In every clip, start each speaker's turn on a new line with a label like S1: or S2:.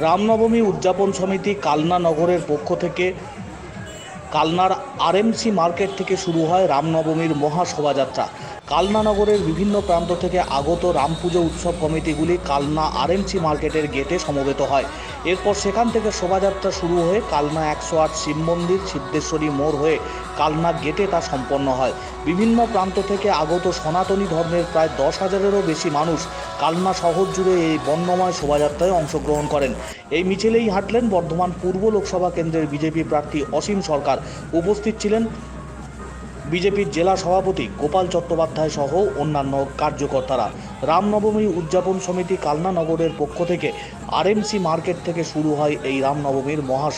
S1: রামনবমী উদযাপন সমিতি কালনা নগরের পক্ষ থেকে কালনার আরএমসি মার্কেট থেকে শুরু হয় রামনবমীর মহা শোভাযাত্রা কালনা নগরের বিভিন্ন প্রান্ত থেকে আগত রাম পুজো উৎসব কমিটিগুলি কালনা আরএমসি মার্কেটের গেটে সমবেত হয়। এরপর সেখান থেকে শোভাযাত্রা শুরু হয়ে কালনা একশো আট শিব মন্দির, সিদ্ধেশ্বরী মোড় হয়ে কালনা গেটে তা সম্পন্ন হয়। বিভিন্ন প্রান্ত থেকে আগত সনাতনী ধর্মের প্রায় দশ হাজারেরও বেশি মানুষ কালনা শহর জুড়ে এই বর্ণময় শোভাযাত্রায় অংশগ্রহণ করেন। এই মিছিলেই হাঁটলেন বর্ধমান পূর্ব লোকসভা কেন্দ্রের বিজেপি প্রার্থী অসীম সরকার। উপস্থিত ছিলেন বিজেপির জেলা সভাপতি গোপাল চট্টোপাধ্যায় সহ অন্যান্য কার্যকর্তারা। রামনবমী উদযাপন সমিতি কালনা নগরের পক্ষ থেকে আরএমসি মার্কেট থেকে শুরু হয় এই রামনবমীর মহা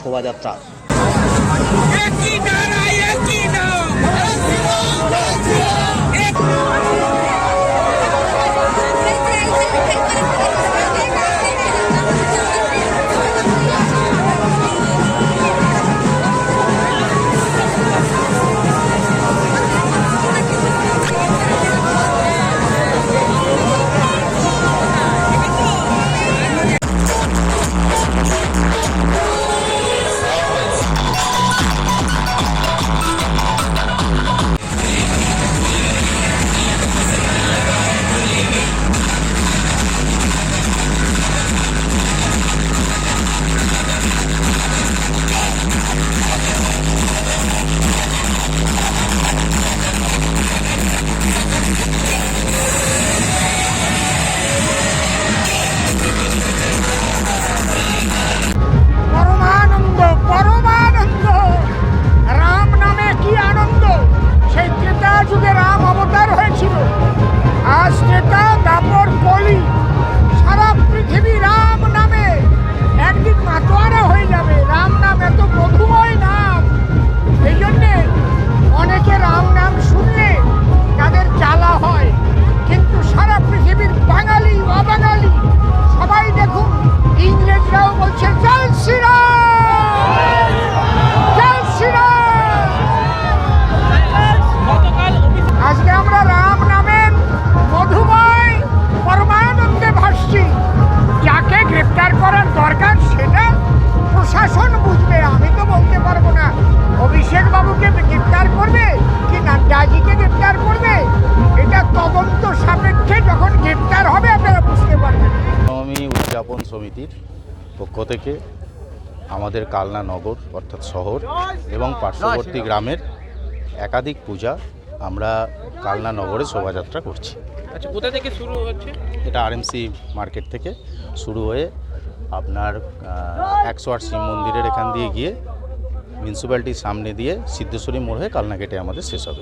S2: Camera! প্রশাসন বুঝবে আমি তো বলতে পারব না। অভিষেক বাবুকে গ্রেপ্তার করবে কি নাড্ডাজিকে গ্রেপ্তার করবে? এটা তদন্ত সাপেক্ষে যখন গ্রেপ্তার হবে আপনারা বুঝতে পারবেন।
S3: নবমী উদযাপন সমিতির পক্ষ থেকে আমাদের কালনা নগর অর্থাৎ শহর এবং পার্শ্ববর্তী গ্রামের একাধিক পূজা আমরা কালনা নগরে শোভাযাত্রা করছি।
S4: আচ্ছা কোথা থেকে শুরু হচ্ছে?
S3: এটা আরএমসি মার্কেট থেকে শুরু হয়ে আপনার একশো আট শিব মন্দিরের এখান দিয়ে গিয়ে মিউনিসিপ্যালিটির সামনে দিয়ে সিদ্ধেশ্বরী মোড় হয়ে কালনা গেটে আমাদের শেষ হবে।